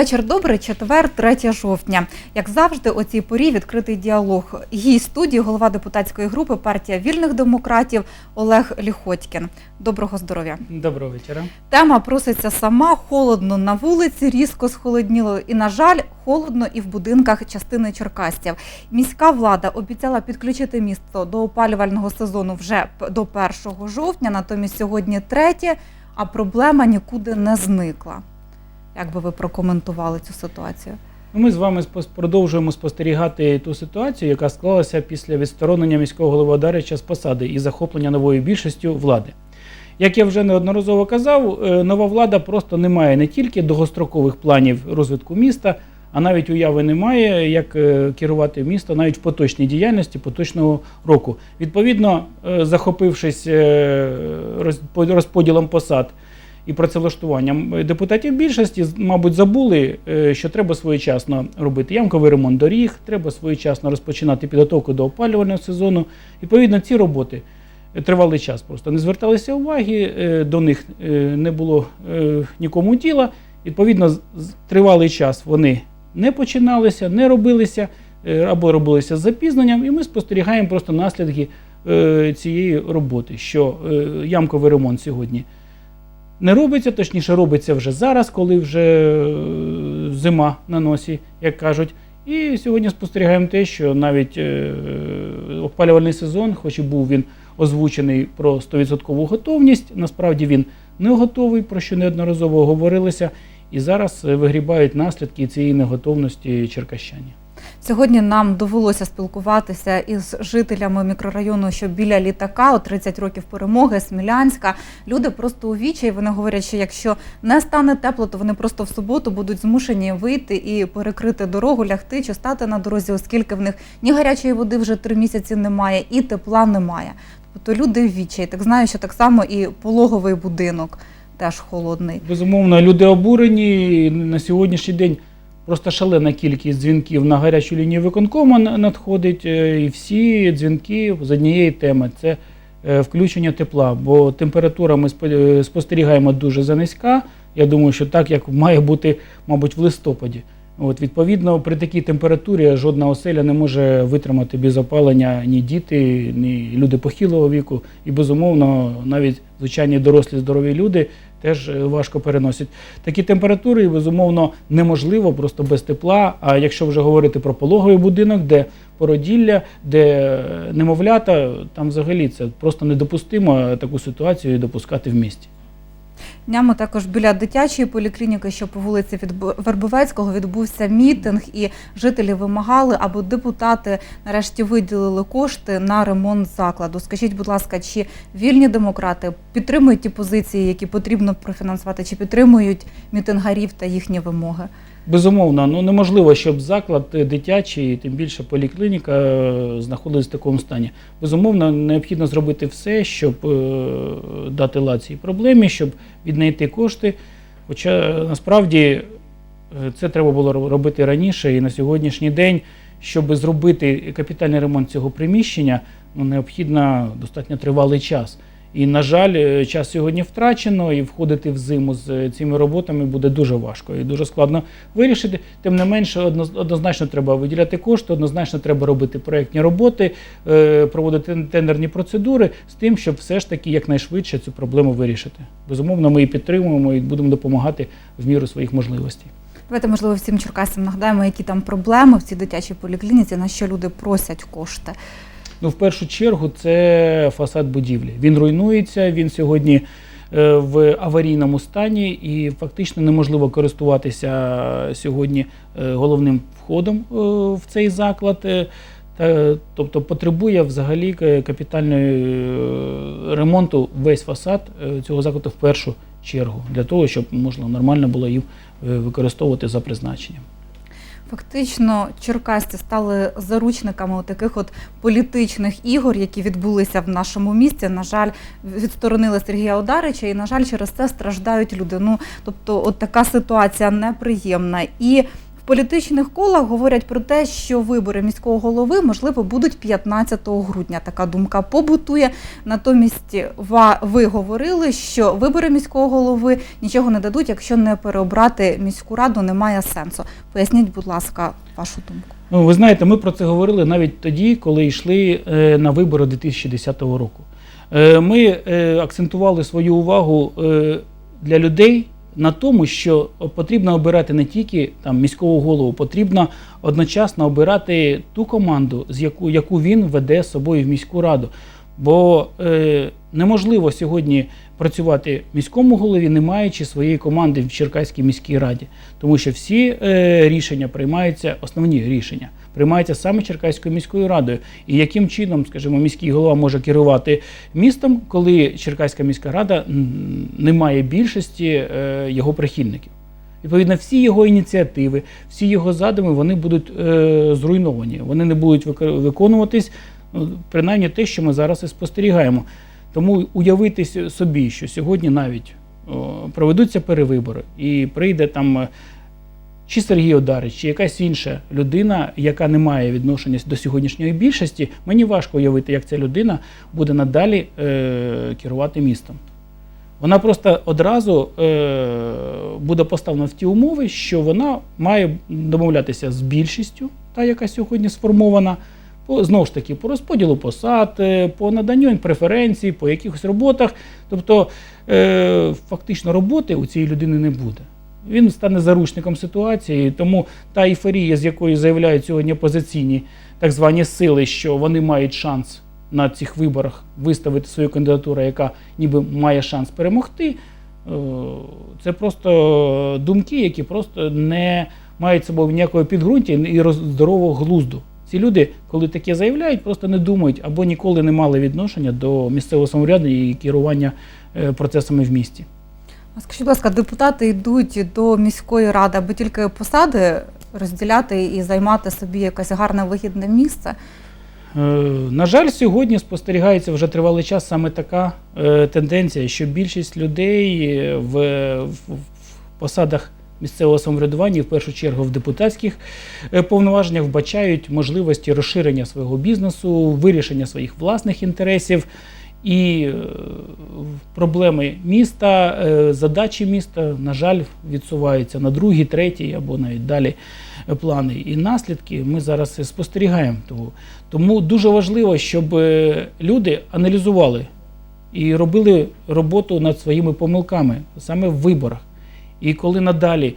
Вечір добрий, четвер, 3 жовтня. Як завжди, о цій порі відкритий діалог. Гість студії, голова депутатської групи партія вільних демократів Олег Ліхотькін. Доброго здоров'я. Доброго вечора. Тема проситься сама. Холодно на вулиці, різко схолодніло. І, на жаль, холодно і в будинках частини черкастів. Міська влада обіцяла підключити місто до опалювального сезону вже до 1 жовтня, натомість сьогодні третє, а проблема нікуди не зникла. Як би ви прокоментували цю ситуацію? Ну, Ми з вами продовжуємо спостерігати ту ситуацію, яка склалася після відсторонення міського голови Дарича з посади і захоплення новою більшістю влади. Як я вже неодноразово казав, е, нова влада просто не має не тільки довгострокових планів розвитку міста, а навіть уяви немає, як е, керувати місто навіть в поточній діяльності поточного року. Відповідно, е, захопившись розподілом посад і працевлаштуванням е, депутатів більшості, мабуть, забули, е, що треба своєчасно робити ямковий ремонт доріг, треба своєчасно розпочинати підготовку до опалювального сезону. Відповідно, ці роботи е, тривалий час просто не зверталися уваги, е, до них не було нікому діла. Відповідно, тривалий час вони не починалися, не робилися або робилися з запізненням, і ми спостерігаємо просто наслідки цієї роботи, що ямковий ремонт сьогодні не робиться, точніше робиться вже зараз, коли вже е, зима на носі, як кажуть. І сьогодні спостерігаємо те, що навіть е, опалювальний сезон, хоч і був він озвучений про 100% готовність, насправді він не готовий, про що неодноразово говорилося. І зараз е, вигрібають наслідки цієї неготовності черкащані. Сьогодні нам довелося спілкуватися із жителями мікрорайону, що біля літака, о 30 років перемоги, Смілянська. Люди просто у вічі. Вони говорять, що якщо не стане тепло, то вони просто в суботу будуть змушені вийти і перекрити дорогу, лягти чи стати на дорозі, оскільки в них ні гарячої води вже три місяці немає, і тепла немає. Тобто люди в вічі. Так знаю, що так само і пологовий будинок теж холодний. Безумовно, люди обурені на сьогоднішній день. Просто шалена кількість дзвінків на гарячу лінію виконкому на- надходить, е, і всі дзвінки з однієї теми це е, включення тепла. Бо температура ми е, спостерігаємо дуже занизька. Я думаю, що так як має бути, мабуть, в листопаді. От, відповідно, при такій температурі жодна оселя не може витримати без опалення ні діти, ні люди похилого віку. І безумовно, навіть звичайні дорослі здорові люди теж е, важко переносять такі температури, безумовно неможливо просто без тепла. А якщо вже говорити про пологовий будинок, де породілля, де е, немовлята, там взагалі це просто недопустимо таку ситуацію допускати в місті. Днями також біля дитячої поліклініки, що по вулиці від Вербовецького відбувся мітинг, і жителі вимагали, аби депутати нарешті виділили кошти на ремонт закладу. Скажіть, будь ласка, чи вільні демократи підтримують ті позиції, які потрібно профінансувати, чи підтримують мітингарів та їхні вимоги? Безумовно, ну неможливо, щоб заклад е, дитячий, тим більше поліклініка, е, знаходилась в такому стані. Безумовно, необхідно зробити все, щоб е, дати лад цій проблемі, щоб віднайти кошти. Хоча насправді це треба було робити раніше, і на сьогоднішній день, щоб зробити капітальний ремонт цього приміщення, ну, необхідно достатньо тривалий час. І, на жаль, е, час сьогодні втрачено, і входити в зиму з е, цими роботами буде дуже важко і дуже складно вирішити. Тим не менше, однозначно треба виділяти кошти, однозначно треба робити проєктні роботи, е, проводити тендерні процедури з тим, щоб все ж таки якнайшвидше цю проблему вирішити. Безумовно, ми її підтримуємо і будемо допомагати в міру своїх можливостей. Давайте, можливо, всім черкасам нагадаємо, які там проблеми в цій дитячій поліклініці, на що люди просять кошти. Ну, в першу чергу, це фасад будівлі. Він руйнується, він сьогодні е, в аварійному стані, і фактично неможливо користуватися сьогодні е, головним входом е, в цей заклад. тобто потребує взагалі к- капітальної е, ремонту весь фасад цього закладу в першу чергу, для того, щоб можна нормально було їм використовувати за призначенням. Фактично, черкасці стали заручниками таких от політичних ігор, які відбулися в нашому місті. На жаль, відсторонили Сергія Ударича, і на жаль, через це страждають люди. Ну тобто, от така ситуація неприємна. І В політичних колах говорять про те, що вибори міського голови можливо будуть 15 грудня. Така думка побутує. Натомість ви говорили, що вибори міського голови нічого не дадуть, якщо не переобрати міську раду, немає сенсу. Поясніть, будь ласка, вашу думку. Ну, ви знаєте, ми про це говорили навіть тоді, коли йшли е, на вибори 2010 року. Е, Ми е, акцентували свою увагу для людей на тому, що потрібно обирати не тільки там міського голову, потрібно одночасно обирати ту команду, з яку, яку він веде з собою в міську раду. Бо е, неможливо сьогодні працювати міському голові, не маючи своєї команди в Черкаській міській раді, тому що всі е, рішення приймаються, основні рішення приймаються саме Черкаською міською радою. І яким чином, скажімо, міський голова може керувати містом, коли Черкаська міська рада не має більшості е, його прихильників? Відповідно, всі його ініціативи, всі його задуми вони будуть е, зруйновані. Вони не будуть виконуватись, ну, принаймні те, що ми зараз і спостерігаємо. Тому уявити собі, що сьогодні навіть о, проведуться перевибори, і прийде там е, чи Сергій Одарич, чи якась інша людина, яка не має відношення до сьогоднішньої більшості, мені важко уявити, як ця людина буде надалі е, керувати містом. Вона просто одразу е, буде поставлена в ті умови, що вона має домовлятися з більшістю, та яка сьогодні сформована, по, знову ж таки, по розподілу посад, е, по наданню преференцій, по якихось роботах. Тобто, е, фактично, роботи у цієї людини не буде. Він стане заручником ситуації, тому та ейфорія, з якою заявляють сьогодні опозиційні так звані сили, що вони мають шанс на цих виборах виставити свою кандидатуру, яка ніби має шанс перемогти. е, Це просто думки, які просто не мають собою ніякого підґрунтя і здорового глузду. Ці люди, коли таке заявляють, просто не думають або ніколи не мали відношення до місцевого самоврядування і керування е, процесами в місті. Скажіть, будь ласка, депутати йдуть до міської ради, аби тільки посади розділяти і займати собі якесь гарне вигідне місце. Е, На жаль, сьогодні спостерігається вже тривалий час саме така е, тенденція, що більшість людей е, в, в, посадах місцевого самоврядування, в першу чергу в депутатських повноваженнях, вбачають можливості розширення свого бізнесу, вирішення своїх власних інтересів. І е, проблеми міста, е, задачі міста, на жаль, відсуваються на другий, третій або навіть далі плани. І наслідки ми зараз спостерігаємо. Тому дуже важливо, щоб е, люди аналізували і робили роботу над своїми помилками саме в виборах. І коли надалі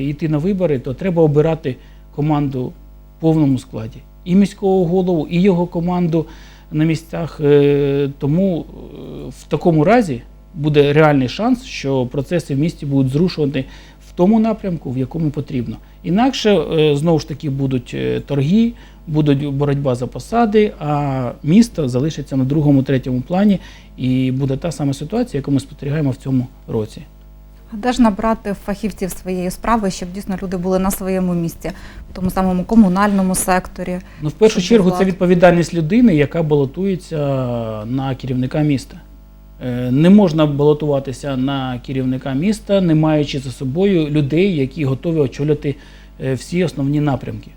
йти на вибори, то треба обирати команду в повному складі. І міського голову, і його команду на місцях. Е, Тому е, в такому разі буде реальний шанс, що процеси в місті будуть зрушувати в тому напрямку, в якому потрібно. Інакше е, знову ж таки будуть торги, буде боротьба за посади, а місто залишиться на другому, третьому плані, і буде та сама ситуація, яку ми спостерігаємо в цьому році. А де ж набрати фахівців своєї справи, щоб дійсно люди були на своєму місці, тому самому комунальному секторі? Ну, в першу чергу, це відповідальність людини, яка балотується на керівника міста. Е, Не можна балотуватися на керівника міста, не маючи за собою людей, які готові очолювати е, всі основні напрямки.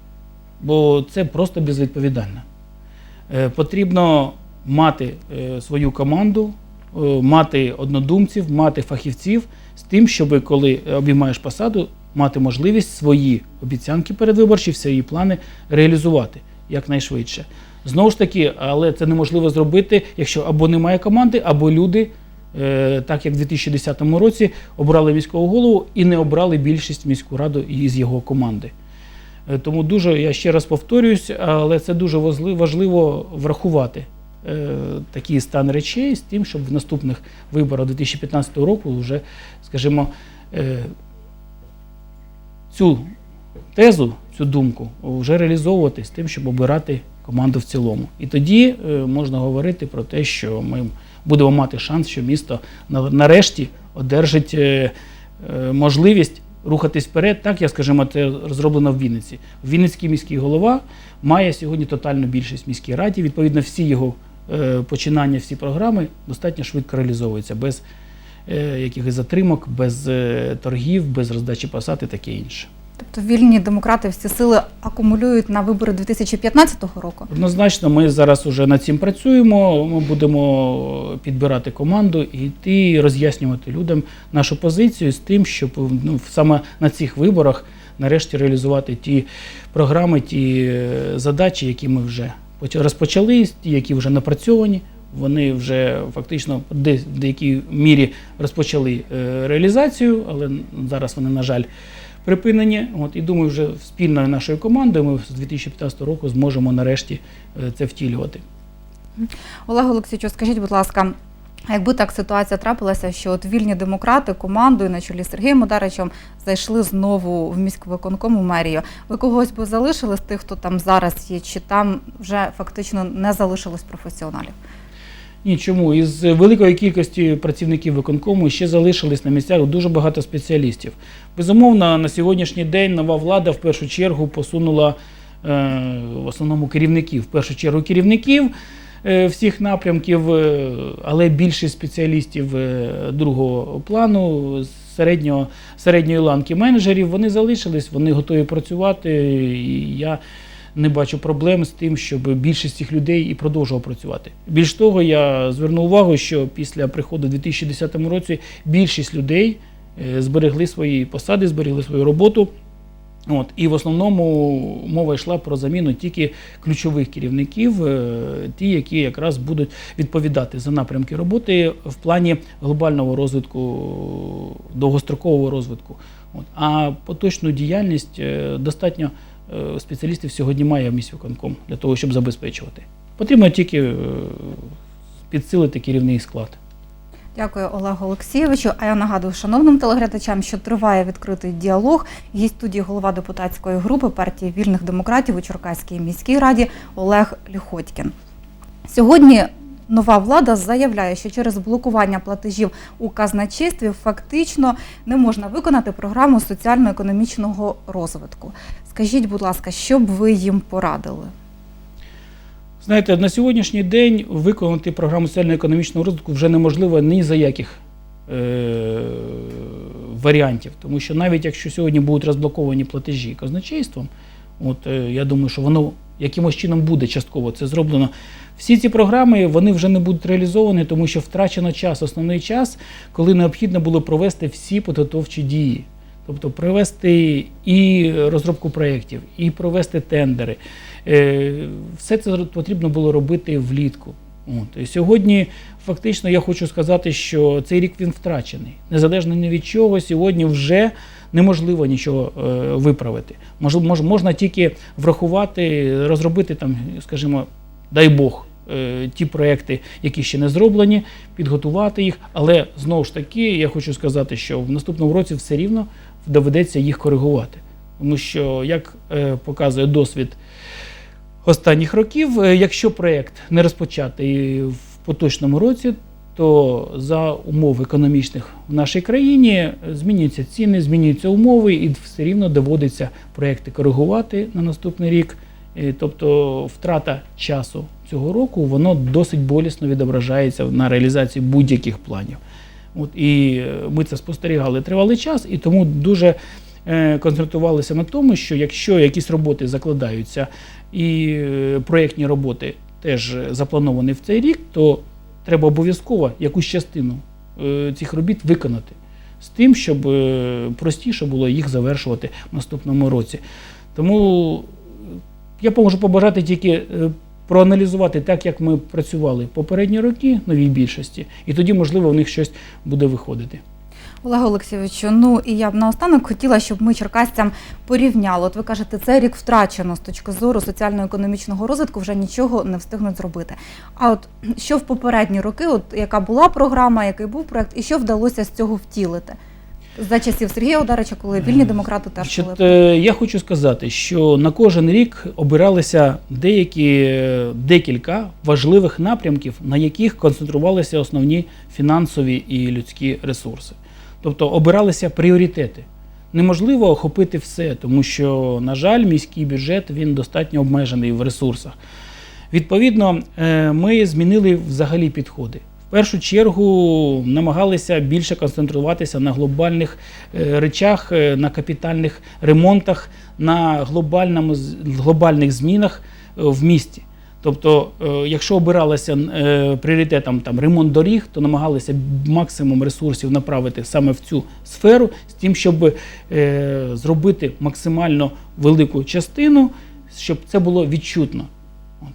Бо це просто безвідповідально. Е, Потрібно мати свою команду, мати однодумців, мати фахівців з тим, щоб коли обіймаєш посаду, мати можливість свої обіцянки передвиборчі, свої плани реалізувати якнайшвидше. Знову ж таки, але це неможливо зробити, якщо або немає команди, або люди, е, так як в 2010 році, обрали міського голову і не обрали більшість міську раду із його команди. Е, Тому дуже, я ще раз повторююсь, але це дуже важливо врахувати е, такий стан речей з тим, щоб в наступних виборах 2015 року вже, скажімо, цю тезу, цю думку вже реалізовувати з тим, щоб обирати команду в цілому. І тоді е, можна говорити про те, що ми будемо мати шанс, що місто нарешті одержить е, е, можливість рухатись вперед, так я скажімо, це зроблено в Вінниці. Вінницький міський голова має сьогодні тотальну більшість в міській раді. Відповідно, всі його починання, всі програми достатньо швидко реалізовуються без якихось затримок, без е, торгів, без роздачі посад і таке інше. Тобто вільні демократи всі сили акумулюють на вибори 2015 року. Однозначно, ми зараз уже над цим працюємо. Ми будемо підбирати команду і йти роз'яснювати людям нашу позицію з тим, щоб ну, саме на цих виборах нарешті реалізувати ті програми, ті е, задачі, які ми вже поч- розпочали, ті, які вже напрацьовані. Вони вже фактично де- в деякій мірі розпочали е, реалізацію, але зараз вони, на жаль, припинені. От, і думаю, вже спільною нашою командою ми з 2015 року зможемо нарешті е, це втілювати. Олег Олексійович, скажіть, будь ласка, а якби так ситуація трапилася, що от вільні демократи командою на чолі з Сергієм Ударичем зайшли знову в міськвиконком у мерію, ви когось би залишили з тих, хто там зараз є, чи там вже фактично не залишилось професіоналів? Ні, чому із великої кількості працівників виконкому ще залишились на місцях дуже багато спеціалістів. Безумовно, на сьогоднішній день нова влада в першу чергу посунула е, в основному керівників, в першу чергу керівників е, всіх напрямків, е, але більшість спеціалістів е, другого плану, середнього, середньої ланки менеджерів, вони залишились, вони готові працювати. І я не бачу проблем з тим, щоб більшість цих людей і продовжувала працювати. Більш того, я звернув увагу, що після приходу у 2010 році більшість людей е, зберегли свої посади, зберегли свою роботу. От, і в основному мова йшла про заміну тільки ключових керівників, е, ті, які якраз будуть відповідати за напрямки роботи в плані глобального розвитку, довгострокового розвитку. От. А поточну діяльність е, достатньо спеціалістів сьогодні має міськвиконком для того, щоб забезпечувати. Потрібно тільки е, підсилити керівний склад. Дякую, Олегу Олексійовичу. А я нагадую шановним телеглядачам, що триває відкритий діалог. Гість студії голова депутатської групи партії вільних демократів у Черкаській міській раді Олег Ліхотькін. Сьогодні нова влада заявляє, що через блокування платежів у казначействі фактично не можна виконати програму соціально-економічного розвитку. Скажіть, будь ласка, що б ви їм порадили? Знаєте, на сьогоднішній день виконати програму соціально-економічного розвитку вже неможливо ні за яких е- варіантів. Тому що навіть якщо сьогодні будуть розблоковані платежі казначейством, от е, я думаю, що воно якимось чином буде частково це зроблено. Всі ці програми вони вже не будуть реалізовані, тому що втрачено час, основний час, коли необхідно було провести всі підготовчі дії. Тобто провести і розробку проєктів, і провести тендери. Е, Все це потрібно було робити влітку. От. І сьогодні фактично я хочу сказати, що цей рік він втрачений. Незалежно ні від чого, сьогодні вже неможливо нічого е, виправити. Мож, мож, можна тільки врахувати, розробити там, скажімо, дай Бог, е, ті проекти, які ще не зроблені, підготувати їх. Але знову ж таки, я хочу сказати, що в наступному році все рівно доведеться їх коригувати. Тому що, як е, показує досвід останніх років, якщо проєкт не розпочатий в поточному році, то за умов економічних в нашій країні змінюються ціни, змінюються умови, і все рівно доводиться проєкти коригувати на наступний рік. Е, Тобто втрата часу цього року воно досить болісно відображається на реалізації будь-яких планів. От, і е, ми це спостерігали тривалий час, і тому дуже е, концентрувалися на тому, що якщо якісь роботи закладаються і проєктні роботи теж заплановані в цей рік, то треба обов'язково якусь частину е, цих робіт виконати з тим, щоб е, простіше було їх завершувати в наступному році. Тому я можу побажати тільки е, проаналізувати так, як ми працювали попередні роки, новій більшості, і тоді, можливо, в них щось буде виходити. Олег Олексійовичу, ну і я б наостанок хотіла, щоб ми черкасцям порівняли. От ви кажете, цей рік втрачено з точки зору соціально-економічного розвитку, вже нічого не встигнуть зробити. А от що в попередні роки, от яка була програма, який був проект, і що вдалося з цього втілити? За часів Сергія Ударича, коли вільні демократи теж були. е, я хочу сказати, що на кожен рік обиралися деякі е, декілька важливих напрямків, на яких концентрувалися основні фінансові і людські ресурси. Тобто обиралися пріоритети. Неможливо охопити все, тому що, на жаль, міський бюджет він достатньо обмежений в ресурсах. Відповідно, е, ми змінили взагалі підходи. В першу чергу намагалися більше концентруватися на глобальних е, речах, е, на капітальних ремонтах, на глобальних змінах в місті. Тобто, е, якщо обиралося е, пріоритетом там, ремонт доріг, то намагалися максимум ресурсів направити саме в цю сферу, з тим, щоб е, зробити максимально велику частину, щоб це було відчутно.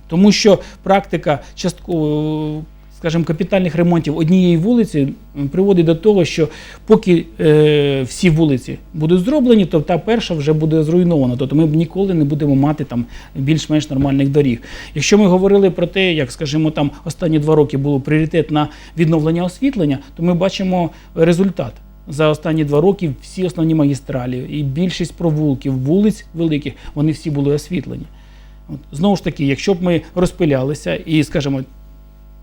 Тому що практика частково, скажімо, капітальних ремонтів однієї вулиці приводить до того, що поки е, всі вулиці будуть зроблені, то та перша вже буде зруйнована. Тобто ми ніколи не будемо мати там більш-менш нормальних доріг. Якщо ми говорили про те, як скажімо, там останні два роки було пріоритет на відновлення освітлення, то ми бачимо результат. За останні два роки всі основні магістралі і більшість провулків, вулиць великих, вони всі були освітлені. От, знову ж таки, якщо б ми розпилялися і, скажімо,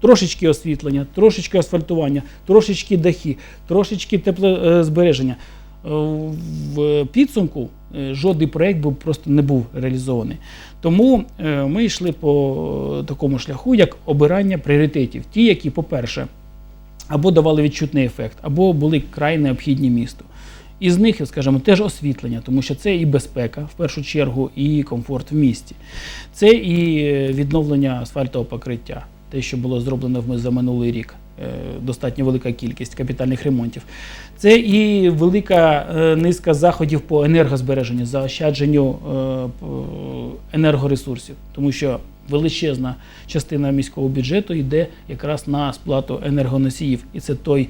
трошечки освітлення, трошечки асфальтування, трошечки дахи, трошечки теплозбереження, е, в підсумку е, жодний проєкт би просто не був реалізований. Тому е, ми йшли по такому шляху, як обирання пріоритетів. Ті, які, по-перше, або давали відчутний ефект, або були край необхідні місту. Із них, скажімо, теж освітлення, тому що це і безпека, в першу чергу, і комфорт в місті. Це і відновлення асфальтового покриття, те, що було зроблено за минулий рік. Е, Достатньо велика кількість капітальних ремонтів. Це і велика е, низка заходів по енергозбереженню, заощадженню е, енергоресурсів, тому що величезна частина міського бюджету йде якраз на сплату енергоносіїв. І це той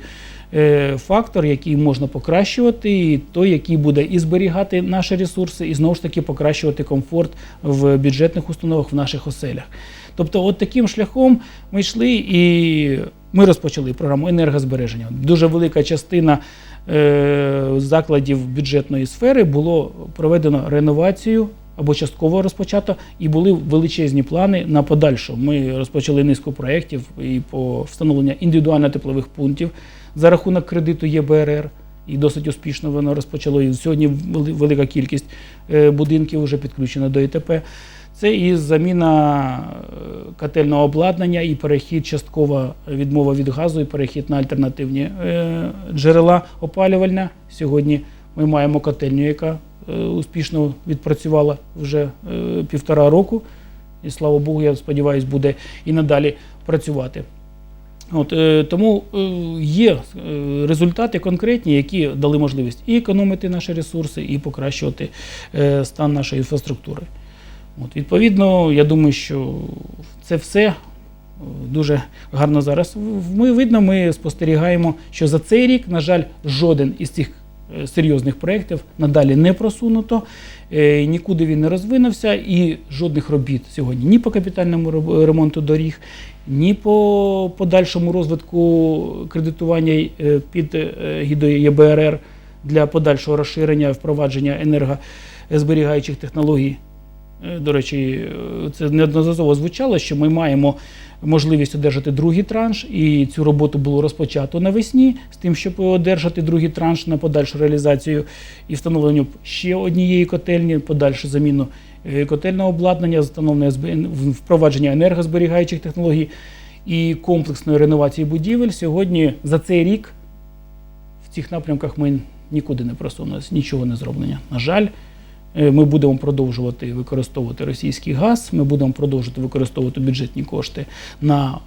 фактор, який можна покращувати, і той, який буде і зберігати наші ресурси, і знову ж таки покращувати комфорт в бюджетних установах в наших оселях. Тобто, от таким шляхом ми йшли і ми розпочали програму енергозбереження. Дуже велика частина е, закладів бюджетної сфери було проведено реновацію або частково розпочато, і були величезні плани на подальшу. Ми розпочали низку проєктів і по встановленню індивідуально теплових пунктів за рахунок кредиту ЄБРР. І досить успішно воно розпочало. І сьогодні велика кількість е, будинків вже підключена до ІТП. Це і заміна е, котельного обладнання, і перехід часткова відмова від газу, і перехід на альтернативні е, джерела опалювальня. Сьогодні ми маємо котельню, яка е, успішно відпрацювала вже півтора року. І слава Богу, я сподіваюся, буде і надалі працювати. От, тому є результати конкретні, які дали можливість і економити наші ресурси, і покращувати стан нашої інфраструктури. От, відповідно, я думаю, що це все е, дуже гарно зараз. Ми видно, ми спостерігаємо, що за цей рік, на жаль, жоден із цих е, серйозних проєктів надалі не просунуто, е, нікуди він не розвинувся, і жодних робіт сьогодні ні по капітальному ремонту доріг, ні по подальшому розвитку кредитування під гідою ЄБРР для подальшого розширення впровадження енергозберігаючих технологій. Е, До речі, е, це неодноразово звучало, що ми маємо можливість одержати другий транш, і цю роботу було розпочато навесні з тим, щоб одержати другий транш на подальшу реалізацію і встановленню ще однієї котельні, подальшу заміну е, котельного обладнання, встановлення впровадження енергозберігаючих технологій і комплексної реновації будівель. Сьогодні за цей рік в цих напрямках ми нікуди не просунулися, нічого не зроблено. На жаль, Ми будемо продовжувати використовувати російський газ, ми будемо продовжувати використовувати бюджетні кошти на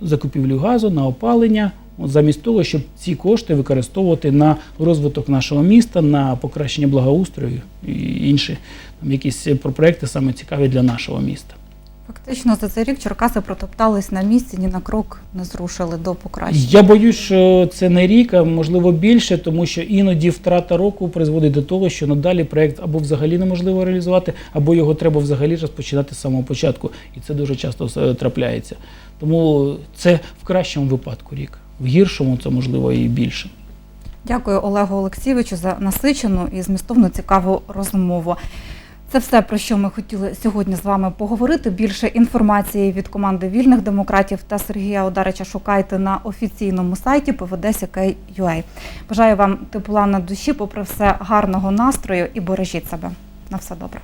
закупівлю газу, на опалення, замість того, щоб ці кошти використовувати на розвиток нашого міста, на покращення благоустрою і інші там, якісь проекти саме цікаві для нашого міста. Фактично за цей рік Черкаси протоптались на місці, ні на крок не зрушили до покращення. Я боюсь, що це не рік, а можливо більше, тому що іноді втрата року призводить до того, що надалі проект або взагалі неможливо реалізувати, або його треба взагалі розпочинати з самого початку. І це дуже часто е, трапляється. Тому це в кращому випадку рік, в гіршому це можливо і більше. Дякую Олегу Олексійовичу за насичену і змістовну цікаву розмову. Це все про що ми хотіли сьогодні з вами поговорити. Більше інформації від команди вільних демократів та Сергія Одарича шукайте на офіційному сайті pvd.ua. Бажаю вам тепла на душі, попри все гарного настрою і бережіть себе. На все добре.